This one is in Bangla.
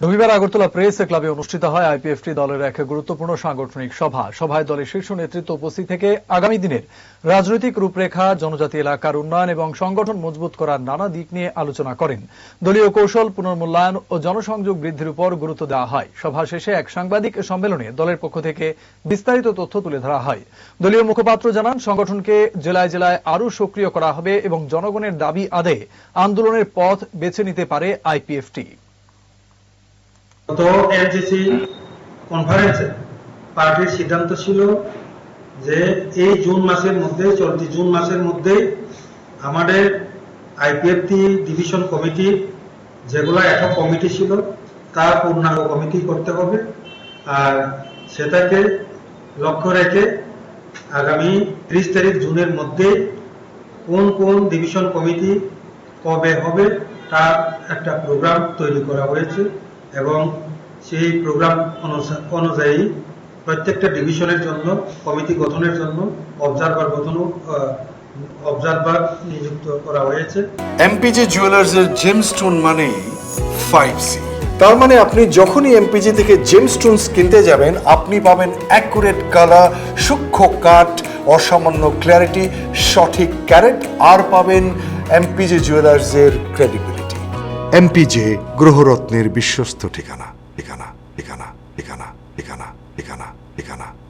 রবিবার আগরতলা প্রেস ক্লাবে অনুষ্ঠিত হয় আইপিএফটি দলের এক গুরুত্বপূর্ণ সাংগঠনিক সভা। সভায় দলের শীর্ষ নেতৃত্ব উপস্থিত থেকে আগামী দিনের রাজনৈতিক রূপরেখা, জনজাতি এলাকার উন্নয়ন এবং সংগঠন মজবুত করার নানা দিক নিয়ে আলোচনা করেন। দলীয় কৌশল, পুনর্মূল্যায়ন ও জনসংযোগ বৃদ্ধির উপর গুরুত্ব দেওয়া হয়। সভা শেষে এক সাংবাদিক সম্মেলনে দলের পক্ষ থেকে বিস্তারিত তথ্য তুলে ধরা হয়। দলীয় মুখপাত্র জানান, সংগঠনকে জেলায় জেলায় আরও সক্রিয় করা হবে এবং জনগণের দাবি আদে আন্দোলনের পথ বেছে নিতে পারে আইপিএফটি। গত এলজিসি কনফারেন্সে পার্টির সিদ্ধান্ত ছিল যে এই জুন মাসের মধ্যে, চলতি জুন মাসের মধ্যে আমাদের আইপিএফটি ডিভিশন কমিটি যেগুলো একটা কমিটি ছিল তা পূর্ণাঙ্গ কমিটি করতে হবে। আর সেটাকে লক্ষ্য রেখে আগামী ত্রিশ তারিখ জুনের মধ্যে কোন কোন ডিভিশন কমিটি কবে হবে, তার একটা প্রোগ্রাম তৈরি করা হয়েছে এবং সেই প্রোগ্রাম অনুযায়ী প্রত্যেকটা ডিভিশনের জন্য কমিটি গঠনের জন্য অবজারভার গঠন অবজারভার নিযুক্ত করা হয়েছে। এমপিজে জুয়েলার্সের জেমস্টোন মানেই ফাইভ সি তার মানে আপনি যখনই এমপিজি থেকে জেমস্টোনস কিনতে যাবেন আপনি পাবেন অ্যাকুরেট কালার সূক্ষ্ম কাট অসামান্য ক্ল্যারিটি সঠিক ক্যারেট আর পাবেন এমপিজে জুয়েলার্সের ক্রেডিবিলিটি এমপিজে গ্রহরত্নের বিশ্বস্ত ঠিকানা ঠিকানা ঠিকানা ঠিকানা ঠিকানা ঠিকানা